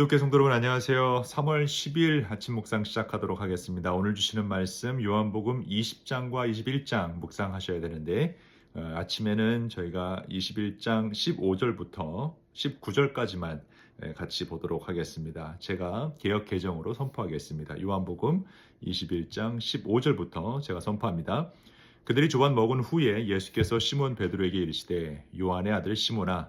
온도계 성도 여러분 안녕하세요. 3월 10일 아침 묵상 시작하도록 하겠습니다. 오늘 주시는 말씀 요한복음 20장과 21장 묵상하셔야 되는데 어, 아침에는 저희가 21장 15절부터 19절까지만 예, 같이 보도록 하겠습니다. 제가 개혁 개정으로 선포하겠습니다. 요한복음 21장 15절부터 제가 선포합니다. 그들이 조반 먹은 후에 예수께서 시몬 베드로에게 이르시되 요한의 아들 시몬아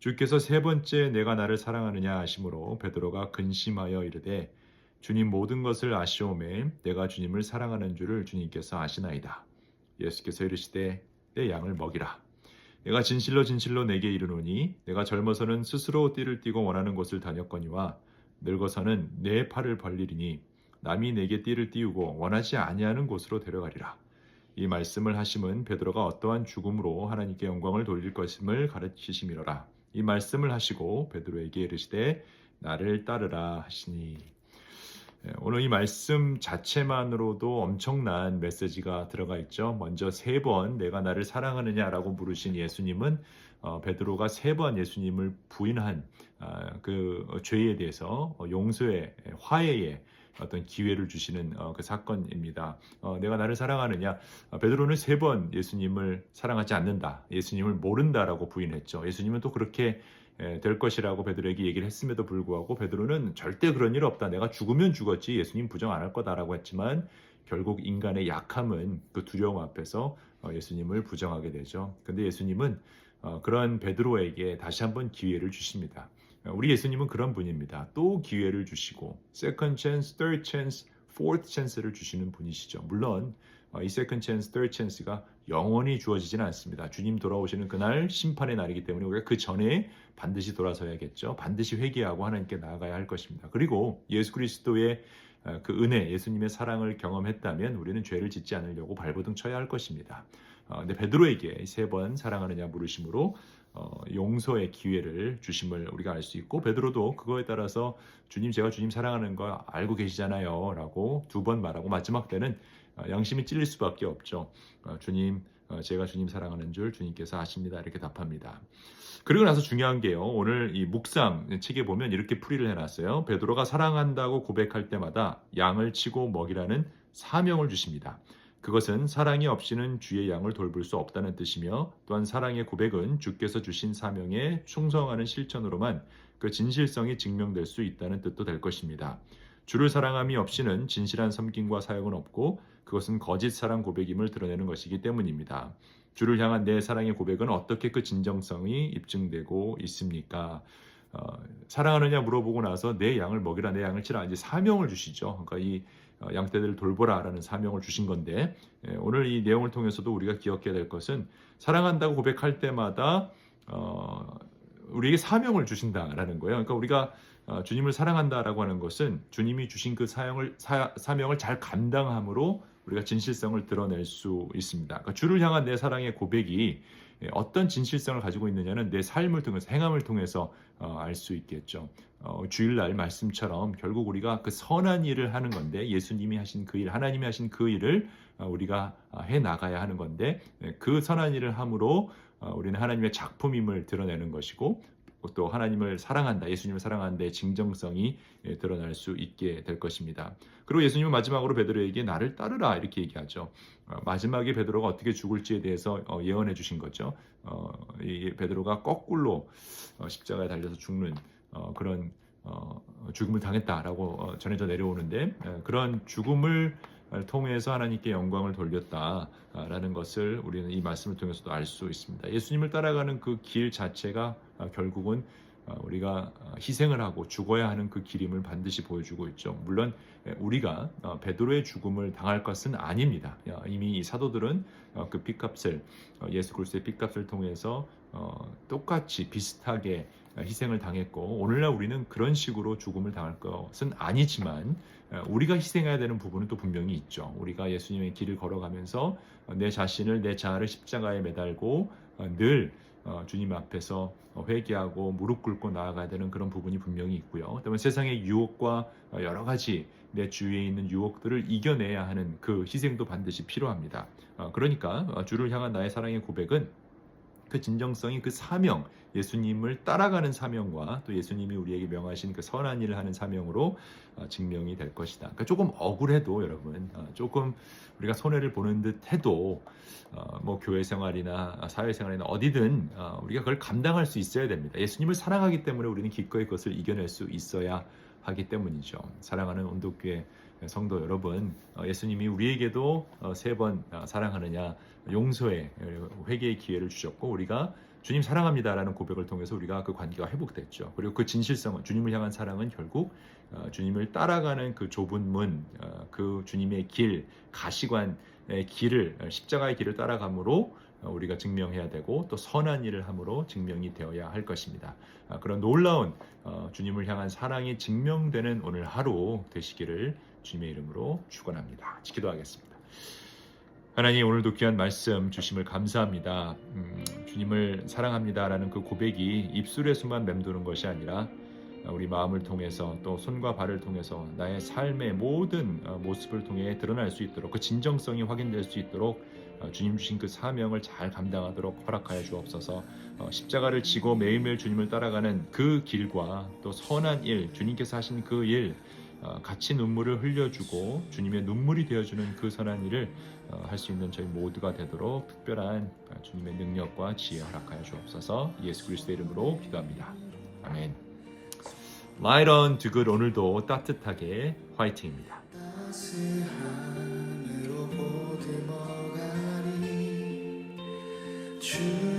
주께서 세 번째 내가 나를 사랑하느냐 하심으로 베드로가 근심하여 이르되 주님 모든 것을 아시오매 내가 주님을 사랑하는 줄을 주님께서 아시나이다. 예수께서 이르시되 내 양을 먹이라. 내가 진실로 진실로 내게 이르노니 내가 젊어서는 스스로 띠를 띠고 원하는 곳을 다녔거니와 늙어서는 내 팔을 벌리리니 남이 내게 띠를 띠우고 원하지 아니하는 곳으로 데려가리라. 이 말씀을 하심은 베드로가 어떠한 죽음으로 하나님께 영광을 돌릴 것임을 가르치심이로라. 이 말씀을 하시고 베드로에게 이르시되 나를 따르라 하시니 예, 오늘 이 말씀 자체만으로도 엄청난 메시지가 들어가 있죠. 먼저 세 번 내가 나를 사랑하느냐라고 물으신 예수님은 어, 베드로가 세 번 예수님을 부인한 아, 그 죄에 대해서 용서의 화해의 어떤 기회를 주시는 어, 그 사건입니다. 어, 내가 나를 사랑하느냐? 어, 베드로는 세 번 예수님을 사랑하지 않는다. 예수님을 모른다라고 부인했죠. 예수님은 또 그렇게 에, 될 것이라고 베드로에게 얘기를 했음에도 불구하고 베드로는 절대 그런 일 없다. 내가 죽으면 죽었지 예수님 부정 안 할 거다라고 했지만 결국 인간의 약함은 그 두려움 앞에서 어, 예수님을 부정하게 되죠. 근데 예수님은 어, 그런 베드로에게 다시 한번 기회를 주십니다. 우리 예수님은 그런 분입니다. 또 기회를 주시고 second chance, third chance, fourth chance를 주시는 분이시죠. 물론 어, 이 second chance, third chance가 영원히 주어지지는 않습니다. 주님 돌아오시는 그날 심판의 날이기 때문에 우리가 그 전에 반드시 돌아서야겠죠. 반드시 회개하고 하나님께 나아가야 할 것입니다. 그리고 예수 그리스도의 어, 그 은혜, 예수님의 사랑을 경험했다면 우리는 죄를 짓지 않으려고 발버둥 쳐야 할 것입니다. 어, 근데 베드로에게 세 번 사랑하느냐 물으심으로 어, 용서의 기회를 주심을 우리가 알 수 있고 베드로도 그거에 따라서 주님 제가 주님 사랑하는 거 알고 계시잖아요라고 두 번 말하고 마지막 때는 어, 양심이 찔릴 수밖에 없죠. 어, 주님 어, 제가 주님 사랑하는 줄 주님께서 아십니다 이렇게 답합니다. 그리고 나서 중요한 게요. 오늘 이 묵상 책에 보면 이렇게 풀이를 해놨어요. 베드로가 사랑한다고 고백할 때마다 양을 치고 먹이라는 사명을 주십니다. 그것은 사랑이 없이는 주의 양을 돌볼 수 없다는 뜻이며 또한 사랑의 고백은 주께서 주신 사명에 충성하는 실천으로만 그 진실성이 증명될 수 있다는 뜻도 될 것입니다. 주를 사랑함이 없이는 진실한 섬김과 사역은 없고 그것은 거짓 사랑 고백임을 드러내는 것이기 때문입니다. 주를 향한 내 사랑의 고백은 어떻게 그 진정성이 입증되고 있습니까? 어, 사랑하느냐 물어보고 나서 내 양을 먹이라 내 양을 치라 이제 사명을 주시죠. 그러니까 이 어, 양떼들을 돌보라라는 사명을 주신 건데 예, 오늘 이 내용을 통해서도 우리가 기억해야 될 것은 사랑한다고 고백할 때마다 어, 우리에게 사명을 주신다라는 거예요. 그러니까 우리가 어, 주님을 사랑한다라고 하는 것은 주님이 주신 그 사명을 사, 사명을 잘 감당함으로 우리가 진실성을 드러낼 수 있습니다. 그러니까 주를 향한 내 사랑의 고백이 예, 어떤 진실성을 가지고 있느냐는 내 삶을 통해서 행함을 통해서 어, 알수 있겠죠. 어, 주일날 말씀처럼 결국 우리가 그 선한 일을 하는 건데 예수님이 하신 그 일, 하나님이 하신 그 일을 어, 우리가 해 나가야 하는 건데 예, 그 선한 일을 함으로 우리는 하나님의 작품임을 드러내는 것이고 또 하나님을 사랑한다, 예수님을 사랑하는데 진정성이 예, 드러날 수 있게 될 것입니다. 그리고 예수님은 마지막으로 베드로에게 나를 따르라 이렇게 얘기하죠. 어, 마지막에 베드로가 어떻게 죽을지에 대해서 어, 예언해 주신 거죠. 어, 이 베드로가 거꾸로 십자가에 달려서 죽는 그런 죽음을 당했다라고 전해져 내려오는데 그런 죽음을 통해서 하나님께 영광을 돌렸다라는 것을 우리는 이 말씀을 통해서도 알 수 있습니다. 예수님을 따라가는 그 길 자체가 어, 결국은 어, 우리가 어, 희생을 하고 죽어야 하는 그 길임을 반드시 보여주고 있죠. 물론 우리가 베드로의 죽음을 당할 것은 아닙니다. 이미 이 사도들은 그 핏값을 예수 그리스도의 핏값을 통해서 똑같이 비슷하게 희생을 당했고 오늘날 우리는 그런 식으로 죽음을 당할 것은 아니지만 어, 우리가 희생해야 되는 부분은 또 분명히 있죠. 우리가 예수님의 길을 걸어가면서 어, 내 자신을 내 자아를 십자가에 매달고 어, 늘 어, 주님 앞에서 어, 회개하고 무릎 꿇고 나아가야 되는 그런 부분이 분명히 있고요. 그다음에 세상의 유혹과 어, 여러 가지 내 주위에 있는 유혹들을 이겨내야 하는 그 희생도 반드시 필요합니다. 어, 그러니까 어, 주를 향한 나의 사랑의 고백은 그 진정성이 그 사명, 예수님을 따라가는 사명과 또 예수님이 우리에게 명하신 그 선한 일을 하는 사명으로 어, 증명이 될 것이다. 그러니까 조금 억울해도 여러분, 어, 조금 우리가 손해를 보는 듯 해도 어, 뭐 교회 생활이나 사회 생활이나 어디든 어, 우리가 그걸 감당할 수 있어야 됩니다. 예수님을 사랑하기 때문에 우리는 기꺼이 그것을 이겨낼 수 있어야 하기 때문이죠. 사랑하는 온도교회 성도 여러분, 어, 예수님이 우리에게도 세 번 사랑하느냐 용서의 회개의 기회를 주셨고 우리가 주님 사랑합니다라는 고백을 통해서 우리가 그 관계가 회복됐죠. 그리고 그 진실성은 주님을 향한 사랑은 결국 어, 주님을 따라가는 그 좁은 문, 어, 그 주님의 길, 가시관의 길을 어, 십자가의 길을 따라감으로 어, 우리가 증명해야 되고 또 선한 일을 함으로 증명이 되어야 할 것입니다. 아, 그런 놀라운 어, 주님을 향한 사랑이 증명되는 오늘 하루 되시기를 주님의 이름으로 축원합니다. 기도하겠습니다. 하나님 오늘도 귀한 말씀 주심을 감사합니다. 음, 주님을 사랑합니다라는 그 고백이 입술에서만 맴도는 것이 아니라 우리 마음을 통해서 또 손과 발을 통해서 나의 삶의 모든 어, 모습을 통해 드러날 수 있도록 그 진정성이 확인될 수 있도록 어, 주님 주신 그 사명을 잘 감당하도록 허락하여 주옵소서. 어, 십자가를 지고 매일매일 주님을 따라가는 그 길과 또 선한 일, 주님께서 하신 그 일, 같이 눈물을 흘려주고 주님의 눈물이 되어주는 그 선한 일을 할 수 있는 저희 모두가 되도록 특별한 주님의 능력과 지혜 허락하여 주옵소서. 예수 그리스도의 이름으로 기도합니다. 아멘. Light on to good 오늘도 따뜻하게 화이팅입니다. 주